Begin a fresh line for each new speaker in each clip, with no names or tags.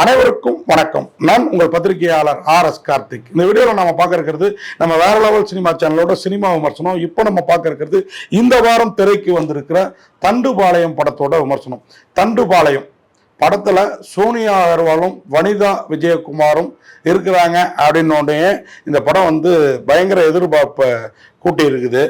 அனைவருக்கும் வணக்கம். நான் உங்கள் பத்திரிகையாளர் ஆர் எஸ் கார்த்திக். இந்த வீடியோவில் நம்ம பார்க்க இருக்கிறது நம்ம வேற லெவல் சினிமா சேனலோட சினிமா விமர்சனம். இப்போ நம்ம பார்க்க இருக்கிறது இந்த வாரம் திரைக்கு வந்திருக்கிற தண்டுபாளையம் படத்தோட விமர்சனம். தண்டுபாளையம் படத்தில் சோனியா அகர்வாலும் வனிதா விஜயகுமாரும் இருக்கிறாங்க அப்படின்னு உடனே இந்த படம் வந்து பயங்கர எதிர்பார்ப்பை கூட்டி இருக்குது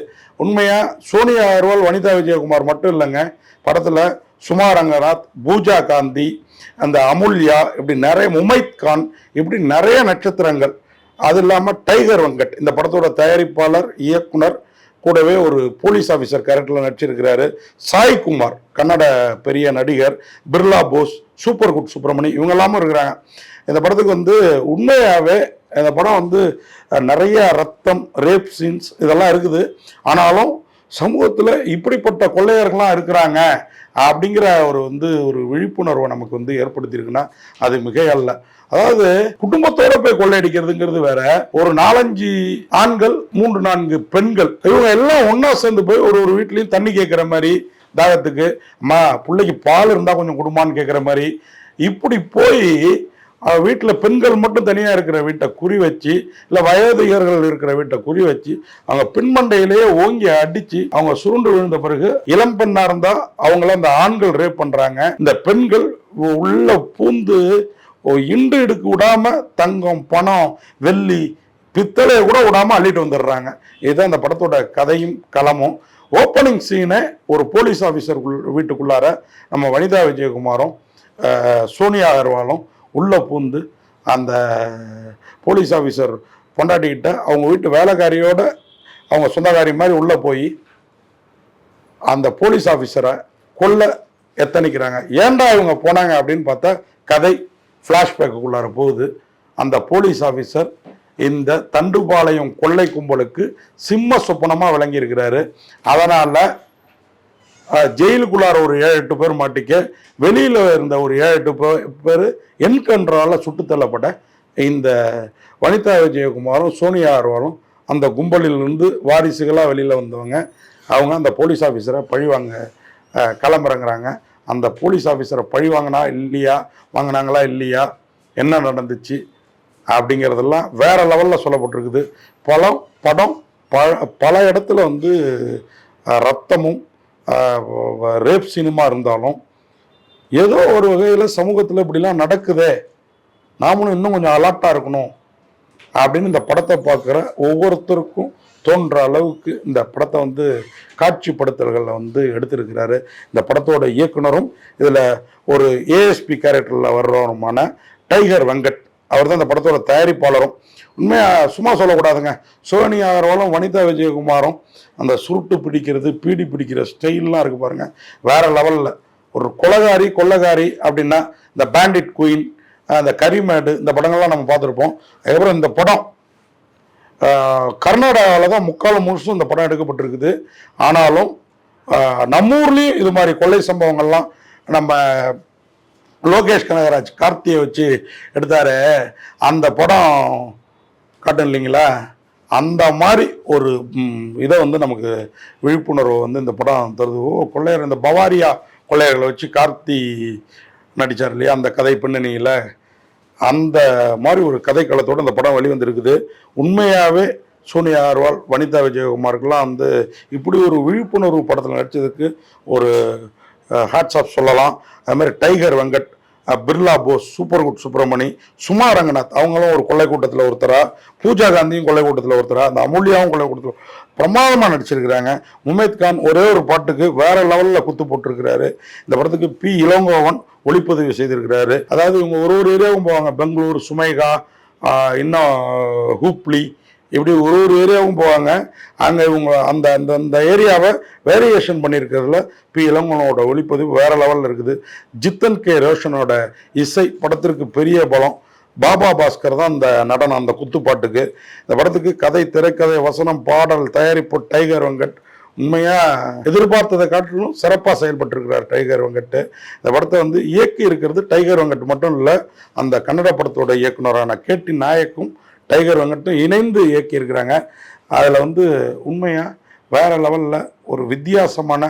உண்மையாக சோனியா அகர்வால் வனிதா விஜயகுமார் மட்டும் இல்லைங்க படத்தில் சுமா ரங்கநாத் பூஜா காந்தி அந்த அமுல்யா இப்படி நிறைய முமைத் கான் இப்படி நிறைய நட்சத்திரங்கள். அது இல்லாமல் டைகர் வெங்கட் இந்த படத்தோட தயாரிப்பாளர் இயக்குனர் கூடவே ஒரு போலீஸ் ஆஃபீஸர் கேரக்டரில் நடிச்சிருக்கிறாரு. சாய் குமார் கன்னட பெரிய நடிகர் பிர்லா போஸ் சூப்பர் குட் சுப்பிரமணி இவங்க எல்லாமும் இருக்கிறாங்க. இந்த படத்துக்கு வந்து உண்மையாகவே இந்த படம் வந்து நிறைய ரத்தம் ரேப் சீன்ஸ் இதெல்லாம் இருக்குது. ஆனாலும் சமூகத்தில் இப்படிப்பட்ட கொள்ளையர்கள்லாம் இருக்கிறாங்க அப்படிங்கிற ஒரு வந்து ஒரு விழிப்புணர்வை நமக்கு வந்து ஏற்படுத்தியிருக்குன்னா அது மிகையல்ல. அதாவது குடும்பத்தோட போய் கொள்ளையடிக்கிறதுங்கிறது வேற. ஒரு நாலஞ்சு ஆண்கள் மூன்று நான்கு பெண்கள். இவங்க எல்லாம் ஒன்றா சேர்ந்து போய் ஒரு ஒரு வீட்லேயும் தண்ணி கேட்குற மாதிரி தாகத்துக்கு அம்மா பிள்ளைக்கு பால் இருந்தால் கொஞ்சம் கொடுமான்னு கேட்குற மாதிரி. இப்படி போய் வீட்டில் பெண்கள் மட்டும் தனியாக இருக்கிற வீட்டை குறி வச்சு இல்லை வயோதிகர்கள் இருக்கிற வீட்டை குறி வச்சு அவங்க பின்மண்டையிலேயே ஓங்கி அடித்து அவங்க சுருண்டு விழுந்த பிறகு இளம் பெண்ணாக இருந்தால் அவங்கள அந்த ஆண்கள் ரேப் பண்ணுறாங்க இந்த பெண்கள் உள்ள பூந்து இண்டு இடுக்கு விடாமல் தங்கம் பணம் வெள்ளி பித்தளையை கூட விடாமல் அள்ளிட்டு வந்துடுறாங்க. இதுதான் இந்த படத்தோட கதையும் களமும். ஓப்பனிங் சீனை ஒரு போலீஸ் ஆஃபீஸர் வீட்டுக்குள்ளார நம்ம வனிதா விஜயகுமாரும் சோனியா அகர்வாலும் உள்ளே பூந்து அந்த போலீஸ் ஆஃபீஸர் பொண்டாட்டிக்கிட்ட அவங்க வீட்டு வேலைக்காரியோட அவங்க சொந்தக்காரி மாதிரி உள்ளே போய் அந்த போலீஸ் ஆஃபீஸரை கொல்ல எத்தனிக்கிறாங்க ஏன்டா இவங்க போனாங்க அப்படின்னு பார்த்தா கதை ஃப்ளாஷ்பேக்குள்ளார போகுது. அந்த போலீஸ் ஆஃபீஸர் இந்த தண்டுபாளையம் கொள்ளை கும்பலுக்கு சிம்ம சொப்பனமாக விளங்கியிருக்கிறாரு. அதனால் ஜெயிலுக்குள்ளார ஒரு ஏழு எட்டு பேர் மாட்டிக்க. வெளியில் இருந்த ஒரு ஏழு எட்டு பே- பேர் என்கன்றால சுட்டு தள்ளப்பட்ட இந்த வனிதா விஜயகுமாரும் சோனியா அகர்வாலும் அந்த கும்பலிலிருந்து வாரிசுகளாக வெளியில் வந்தவங்க. அவங்க அந்த போலீஸ் ஆஃபீஸரை பழிவாங்க கிளம்புறங்கிறாங்க. அந்த போலீஸ் ஆஃபீஸரை பழி வாங்கினா இல்லையா? வாங்கினாங்களா இல்லையா? என்ன நடந்துச்சு? அப்படிங்கிறதெல்லாம் வேற லெவலில் சொல்லப்பட்டிருக்குது. பல படம் பல பல இடத்துல வந்து ரத்தமும் ரேப் சினிமா இருந்தாலும் ஏதோ ஒரு வகையில் சமூகத்தில் இப்படிலாம் நடக்குதே நாமளும் இன்னும் கொஞ்சம் அலர்ட்டாக இருக்கணும் அப்படின்னு இந்த படத்தை பார்க்குற ஒவ்வொருத்தருக்கும் தோன்ற அளவுக்கு இந்த படத்தை வந்து காட்சிப்படுத்தல்களில் வந்து எடுத்திருக்கிறாரு. இந்த படத்தோட இயக்குனரும் இதில் ஒரு ஏஎஸ்பி கேரக்டரில் வர்றவருமான டைகர் வெங்கட் அவர் தான் இந்த படத்தோட தயாரிப்பாளரும். உண்மையாக சும்மா சொல்லக்கூடாதுங்க. சோனி அகர்வாலும் வனிதா விஜயகுமாரும் அந்த சுருட்டு பிடிக்கிறது பீடி பிடிக்கிற ஸ்டைல்லாம் இருக்குது பாருங்கள் வேறு லெவலில். ஒரு கொலகாரி கொள்ளகாரி அப்படின்னா இந்த பேண்டிட் குயின் அந்த கரிமேடு இந்த படங்கள்லாம் நம்ம பார்த்துருப்போம். அதுக்கப்புறம் இந்த படம் கர்நாடகாவில் தான் முக்கால் முழுசும் இந்த படம் எடுக்கப்பட்டிருக்குது. ஆனாலும் ஆஹ், நம்ம ஊர்லேயும் இது மாதிரி கொள்ளை சம்பவங்கள்லாம் நம்ம லோகேஷ் கனகராஜ் கார்த்தியை வச்சு எடுத்தாரு. அந்த படம் காட்டும் இல்லைங்களா? அந்த மாதிரி ஒரு இதை வந்து நமக்கு விழிப்புணர்வு வந்து இந்த படம் தருது. ஓ கொள்ளையர் இந்த பவாரியா கொள்ளையர்களை வச்சு கார்த்தி நடித்தார் இல்லையா? அந்த கதை பின்னணியில். அந்த மாதிரி ஒரு கதைக்களத்தோடு இந்த படம் வெளிவந்திருக்குது. உண்மையாகவே சோனியா அகர்வால் வனிதா விஜயகுமாருக்கெல்லாம் வந்து இப்படி ஒரு விழிப்புணர்வு படத்தில் நடித்ததுக்கு ஒரு ஹாட்ஸ் ஆஃப் சொல்லலாம். அதுமாதிரி Tiger Venkat Birla Bose super good Subramani Suma Ranganath அவங்களும் ஒரு கொள்ளை கூட்டத்தில் ஒருத்தரா பூஜா காந்தியும் கொள்ளை கூட்டத்தில் ஒருத்தரா அந்த அமுல்யாவும் கொள்ளை கூட்டத்தில் பிரமாதமாக நடிச்சிருக்கிறாங்க. உமேத் கான் ஒரே ஒரு பாட்டுக்கு வேற லெவலில் குத்து போட்டிருக்கிறாரு. இந்த படத்துக்கு பி. இளங்கோவன் ஒளிப்பதிவு செய்திருக்கிறாரு. அதாவது இவங்க ஒரு ஒரு ஏரியாவும் போவாங்க. பெங்களூர் சுமைகா இன்னும் ஹூப்ளி இப்படி ஒரு ஒரு ஏரியாவும் போவாங்க. அங்கே இவங்க அந்த அந்த அந்த ஏரியாவை வேரியேஷன் பண்ணியிருக்கிறதுல பி இளங்கனோட ஒளிப்பதிவு வேறு லெவலில் இருக்குது. ஜித்தன் கே ரோஷனோட இசை படத்திற்கு பெரிய பலம். பாபா பாஸ்கர் தான் அந்த நடனம் அந்த குத்துப்பாட்டுக்கு. இந்த படத்துக்கு கதை திரைக்கதை வசனம் பாடல் தயாரிப்பு டைகர் வெங்கட். உண்மையாக எதிர்பார்த்ததை காட்டிலும் சிறப்பாக செயல்பட்டிருக்கிறார் டைகர் வெங்கட்டு. இந்த படத்தை வந்து இயக்கி இருக்கிறது டைகர் வெங்கட் மட்டும் இல்லை அந்த கன்னட படத்தோட இயக்குனரான கேட்டி நாயக்கும் டைகர் வெங்கட்டும் இணைந்து இயக்கியிருக்கிறாங்க. அதில் வந்து உண்மையாக வேற லெவலில் ஒரு வித்தியாசமான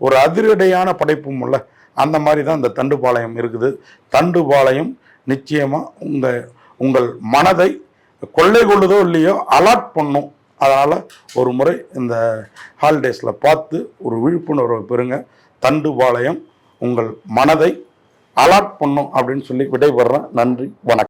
ஒரு அதிரடையான படைப்பும் உள்ள அந்த மாதிரி தான் இந்த தண்டுபாளையம் இருக்குது. தண்டுபாளையம் நிச்சயமாக உங்கள் உங்கள் மனதை கொள்ளை கொள்ளுதோ இல்லையோ அலாட் பண்ணும். அதனால் ஒரு முறை இந்த ஹாலிடேஸில் பார்த்து ஒரு விழிப்புணர்வை பெறுங்க. தண்டுபாளையம் உங்கள் மனதை அலாட் பண்ணும் அப்படின்னு சொல்லி விடைபெறேன் நன்றி வணக்கம்.